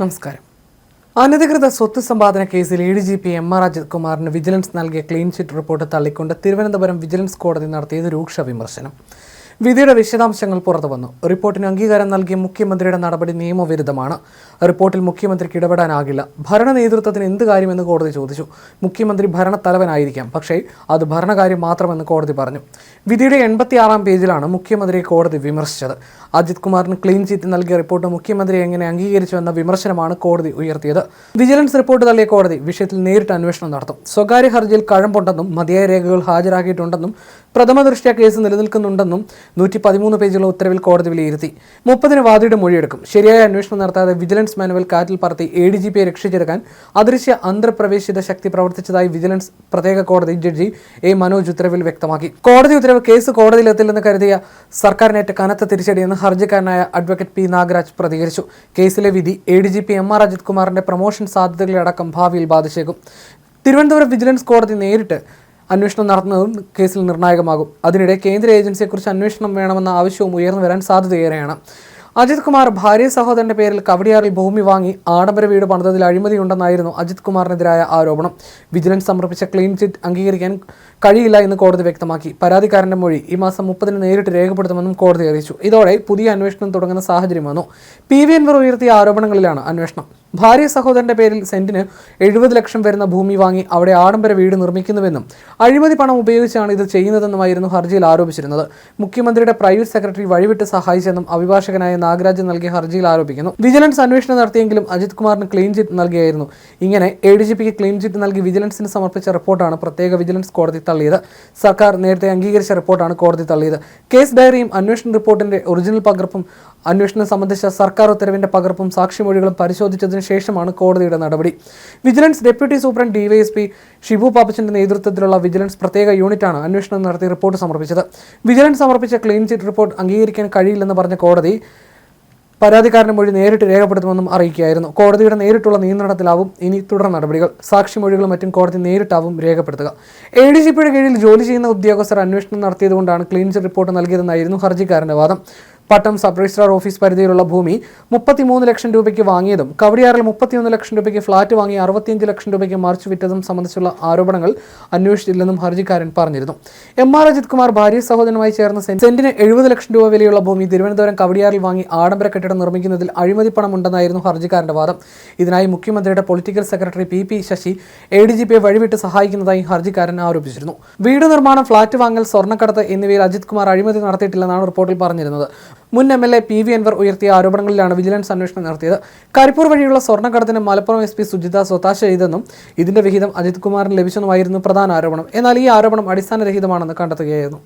നമസ്കാരം. അനധികൃത സ്വത്ത് സമ്പാദന കേസിൽ A D G P M R Ajith കുമാറിന് വിജിലൻസ് നൽകിയ ക്ലീൻ ചിറ്റ് റിപ്പോർട്ട് തള്ളിക്കൊണ്ട് തിരുവനന്തപുരം വിജിലൻസ് കോടതി നടത്തിയത് രൂക്ഷ വിമർശനം. വിധിയുടെ വിശദാംശങ്ങൾ പുറത്തു വന്നു. റിപ്പോർട്ടിന് അംഗീകാരം നൽകിയ മുഖ്യമന്ത്രിയുടെ നടപടി നിയമവിരുദ്ധമാണ്. റിപ്പോർട്ടിൽ മുഖ്യമന്ത്രിക്ക് ഇടപെടാനാകില്ല. ഭരണ നേതൃത്വത്തിന് എന്ത് കാര്യമെന്ന് കോടതി ചോദിച്ചു. മുഖ്യമന്ത്രി ഭരണത്തലവനായിരിക്കാം. പക്ഷേ അത് ഭരണകാര്യം മാത്രമെന്ന് കോടതി പറഞ്ഞു. വിധിയുടെ എൺപത്തിയാറാം പേജിലാണ് മുഖ്യമന്ത്രിയെ കോടതി വിമർശിച്ചത്. അജിത് കുമാറിന് ക്ലീൻ ചീറ്റ് നൽകിയ റിപ്പോർട്ട് മുഖ്യമന്ത്രി എങ്ങനെ അംഗീകരിച്ചു എന്ന വിമർശനമാണ് കോടതി ഉയർത്തിയത്. വിജിലൻസ് റിപ്പോർട്ട് തള്ളിയ കോടതി വിഷയത്തിൽ നേരിട്ട് അന്വേഷണം നടത്തും. സ്വകാര്യ ഹർജിയിൽ കഴമ്പുണ്ടെന്നും മതിയായ രേഖകൾ ഹാജരാക്കിയിട്ടുണ്ടെന്നും പ്രഥമ ദൃഷ്ട്യാ കേസ് നിലനിൽക്കുന്നുണ്ടെന്നും നൂറ്റി പതിമൂന്ന് പേജുള്ള ഉത്തരവിൽ കോടതി വിലയിരുത്തി. മുപ്പതിന് വാദിയുടെ മൊഴിയെടുക്കും. ശരിയായ അന്വേഷണം നടത്താതെ വിജിലൻസ് മാനുവൽ കാറ്റിൽ പറത്തി എ ഡി ജി പിയെ രക്ഷിച്ചെടുക്കാൻ അദൃശ്യ അന്തർപ്രവേശിത ശക്തി പ്രവർത്തിച്ചതായി വിജിലൻസ് പ്രത്യേക കോടതി ജഡ്ജി എ മനോജ് ഉത്തരവിൽ വ്യക്തമാക്കി. കോടതി ഉത്തരവ് കേസ് കോടതിയിലെത്തില്ലെന്ന് കരുതിയ സർക്കാരിനേറ്റ കനത്ത തിരിച്ചടിയെന്ന് ഹർജിക്കാരനായ അഡ്വക്കേറ്റ് പി നാഗരാജ് പ്രതികരിച്ചു. കേസിലെ വിധി A D G P M R Ajith കുമാറിന്റെ പ്രൊമോഷൻ സാധ്യതകളടക്കം ഭാവിയിൽ ബാധിച്ചേക്കും. തിരുവനന്തപുരം വിജിലൻസ് കോടതി നേരിട്ട് അന്വേഷണം നടത്തുന്നതും കേസിൽ നിർണായകമാകും. അതിനിടെ കേന്ദ്ര ഏജൻസിയെക്കുറിച്ച് അന്വേഷണം വേണമെന്ന ആവശ്യവും ഉയർന്നു വരാൻ സാധ്യതയേറെയാണ്. അജിത് കുമാർ ഭാര്യ സഹോദരന്റെ പേരിൽ കവടിയാറിൽ ഭൂമി വാങ്ങി ആഡംബര വീട് പണിതതിൽ അഴിമതിയുണ്ടെന്നായിരുന്നു അജിത് കുമാറിനെതിരായ ആരോപണം. വിജിലൻസ് സമർപ്പിച്ച ക്ലീൻ ചിറ്റ് അംഗീകരിക്കാൻ കഴിയില്ല എന്ന് കോടതി വ്യക്തമാക്കി. പരാതിക്കാരന്റെ മൊഴി ഈ മാസം മുപ്പതിന് നേരിട്ട് രേഖപ്പെടുത്തുമെന്നും കോടതി അറിയിച്ചു. ഇതോടെ പുതിയ അന്വേഷണം തുടങ്ങുന്ന സാഹചര്യം വന്നു. പി വി അൻവർ ഉയർത്തിയ ആരോപണങ്ങളിലാണ് അന്വേഷണം. ഭാര്യ സഹോദരന്റെ പേരിൽ സെന്റിന് എഴുപത് ലക്ഷം വരുന്ന ഭൂമി വാങ്ങി അവിടെ ആഡംബര വീട് നിർമ്മിക്കുന്നുവെന്നും അഴിമതി പണം ഉപയോഗിച്ചാണ് ഇത് ചെയ്യുന്നതെന്നുമായിരുന്നു ഹർജിയിൽ ആരോപിച്ചിരുന്നത്. മുഖ്യമന്ത്രിയുടെ പ്രൈവറ്റ് സെക്രട്ടറി വഴിവിട്ട് സഹായിച്ചെന്നും അഭിഭാഷകനായ നാഗരാജൻ നൽകിയ ഹർജിയിൽ ആരോപിക്കുന്നു. വിജിലൻസ് അന്വേഷണം നടത്തിയെങ്കിലും അജിത് കുമാറിന് ക്ലീൻ ചിറ്റ് നൽകിയായിരുന്നു. ഇങ്ങനെ എ ഡി ജി പിക്ക് ക്ലീൻ ചിറ്റ് നൽകി വിജിലൻസിന് സമർപ്പിച്ച റിപ്പോർട്ടാണ് പ്രത്യേക വിജിലൻസ് കോടതി തള്ളിയത്. സർക്കാർ നേരത്തെ അംഗീകരിച്ച റിപ്പോർട്ടാണ് കോടതി തള്ളിയത്. കേസ് ഡയറിയും അന്വേഷണ റിപ്പോർട്ടിന്റെ ഒറിജിനൽ പകർപ്പും അന്വേഷണം സംബന്ധിച്ച സർക്കാർ ഉത്തരവിന്റെ പകർപ്പും സാക്ഷിമൊഴികളും പരിശോധിച്ചതിന് ശേഷമാണ് കോടതിയുടെ നടപടി. Vigilance deputy superintendent DYSP Shibu പാപ്പച്ചന്റെ നേതൃത്വത്തിലുള്ള വിജിലൻസ് പ്രത്യേക യൂണിറ്റാണ് അന്വേഷണം നടത്തി റിപ്പോർട്ട് സമർപ്പിച്ചത്. വിജിലൻസ് സമർപ്പിച്ച ക്ലീൻ ചിറ്റ് റിപ്പോർട്ട് അംഗീകരിക്കാൻ കഴിയില്ലെന്ന് പറഞ്ഞ കോടതി പരാതിക്കാരന്റെ മൊഴി നേരിട്ട് രേഖപ്പെടുത്തുമെന്നും അറിയിക്കുകയായിരുന്നു. കോടതിയുടെ നേരിട്ടുള്ള നിയന്ത്രണത്തിലാവും ഇനി തുടർ നടപടികൾ. സാക്ഷിമൊഴികളും മറ്റും കോടതി നേരിട്ടാവും രേഖപ്പെടുത്തുക. എ ഡി ജി പിയുടെ കീഴിൽ ജോലി ചെയ്യുന്ന ഉദ്യോഗസ്ഥർ അന്വേഷണം നടത്തിയതുകൊണ്ടാണ് ക്ലീൻ ചിറ്റ് റിപ്പോർട്ട് നൽകിയതെന്നായിരുന്നു ഹർജിക്കാരന്റെ വാദം. പട്ടം സബ് രജിസ്ട്രാർ ഓഫീസ് പരിധിയിലുള്ള ഭൂമി മുപ്പത്തിമൂന്ന് ലക്ഷം രൂപയ്ക്ക് വാങ്ങിയതും കവടിയാറിൽ മുപ്പത്തിയൊന്ന് ലക്ഷം രൂപയ്ക്ക് ഫ്ളാറ്റ് വാങ്ങി അറുപത്തിയഞ്ച് ലക്ഷം രൂപയ്ക്ക് മറിച്ചു വിറ്റതും സംബന്ധിച്ചുള്ള ആരോപണങ്ങൾ അന്വേഷിച്ചില്ലെന്നും ഹർജിക്കാരൻ പറഞ്ഞിരുന്നു. എം ആർ അജിത് കുമാർ ഭാര്യ സഹോദരനുമായി ചേർന്ന സെന്റിന് എഴുപത് ലക്ഷം രൂപ വിലയുള്ള ഭൂമി തിരുവനന്തപുരം കവടിയാറിൽ വാങ്ങി ആഡംബര കെട്ടിടം നിർമ്മിക്കുന്നതിൽ അഴിമതി പണം ഉണ്ടെന്നായിരുന്നു ഹർജിക്കാരന്റെ വാദം. ഇതിനായി മുഖ്യമന്ത്രിയുടെ political secretary P P Sasi A D G പിയെ വഴിവിട്ട് സഹായിക്കുന്നതായി ഹർജിക്കാരൻ ആരോപിച്ചിരുന്നു. വീട് നിർമ്മാണം ഫ്ളാറ്റ് വാങ്ങൽ സ്വർണക്കടത്ത് എന്നിവയിൽ അജിത് കുമാർ അഴിമതി നടത്തിയിട്ടില്ലെന്നാണ് റിപ്പോർട്ടിൽ പറഞ്ഞിരുന്നത്. മുൻ M L A P V Anvar ഉയർത്തിയ ആരോപണങ്ങളിലാണ് വിജിലൻസ് അന്വേഷണം നടത്തിയത്. കരിപ്പൂർ വഴിയുള്ള സ്വർണക്കടത്തിന് മലപ്പുറം എസ് പി സുജിത സ്വത്താശ ചെയ്തെന്നും ഇതിന്റെ വിഹിതം അജിത് കുമാറിന് ലഭിച്ചെന്നുമായിരുന്നു പ്രധാന ആരോപണം. എന്നാൽ ഈ ആരോപണം അടിസ്ഥാനരഹിതമാണെന്ന് കണ്ടെത്തുകയായിരുന്നു.